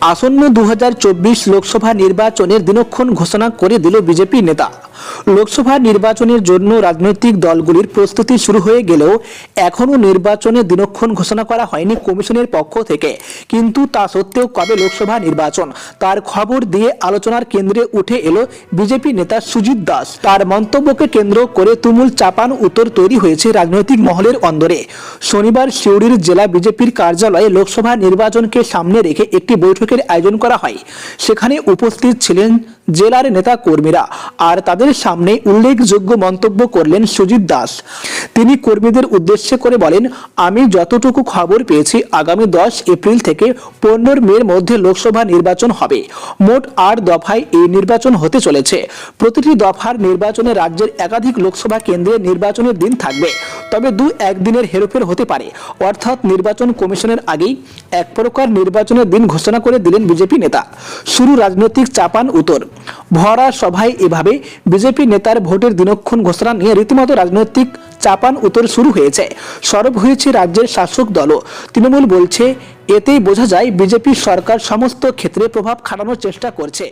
আসন্ন দু হাজার চব্বিশ লোকসভা নির্বাচনের দিনক্ষণ ঘোষণা করে দিল বিজেপি নেতা। লোকসভা নির্বাচনের জন্য রাজনৈতিক দলগুলির প্রস্তুতি শুরু হয়ে গেলেও এখনও নির্বাচনের দিনক্ষণ ঘোষণা করা হয়নি কমিশনের পক্ষ থেকে। কিন্তু তা সত্ত্বেও কবে লোকসভা নির্বাচন? তার খবর দিয়ে আলোচনার কেন্দ্রে উঠে এলো বিজেপি নেতা সুজিত দাস। তার মন্তব্যকে কেন্দ্র করে তুমুল চাপান উত্তর তৈরি হয়েছে রাজনৈতিক মহলের অন্দরে। শনিবার সিউড়ির জেলা বিজেপির কার্যালয়ে লোকসভা নির্বাচনকে সামনে রেখে একটি বৈঠকের আয়োজন করা হয়। সেখানে উপস্থিত ছিলেন জেলার নেতা কর্মীরা আর তাদের সামনে উল্লেখযোগ্য মন্তব্য করলেন সুজিত দাস। তিনি কর্মীদের উদ্দেশ্যে করে বলেন, আমি যতটুকু খবর পেয়েছি, আগামী দশ এপ্রিল থেকে পনেরো মের মধ্যে লোকসভা নির্বাচন হবে। মোট আট দফায় এই নির্বাচন হতে চলেছে। প্রতিটি দফার নির্বাচনে রাজ্যের একাধিক লোকসভা কেন্দ্রে নির্বাচনের দিন থাকবে। তবে দু একদিনের হেরফের হতে পারে। অর্থাৎ নির্বাচন কমিশনের আগেই এক প্রকার নির্বাচনের দিন ঘোষণা করে দিলেন বিজেপি নেতা। শুরু রাজনৈতিক চাপান উত্তর। ভরা সভায় এভাবে বিজেপি নেতার ভোটের দিনক্ষণ ঘোষণা নিয়ে রীতিমতো রাজনৈতিক চাপান উত্তর শুরু হয়েছে। সরব হয়েছে রাজ্যের শাসক দলও। তৃণমূল বলছে, এতেই বোঝা যায় বিজেপি সরকার সমস্ত ক্ষেত্রে প্রভাব খাটানোর চেষ্টা করছে।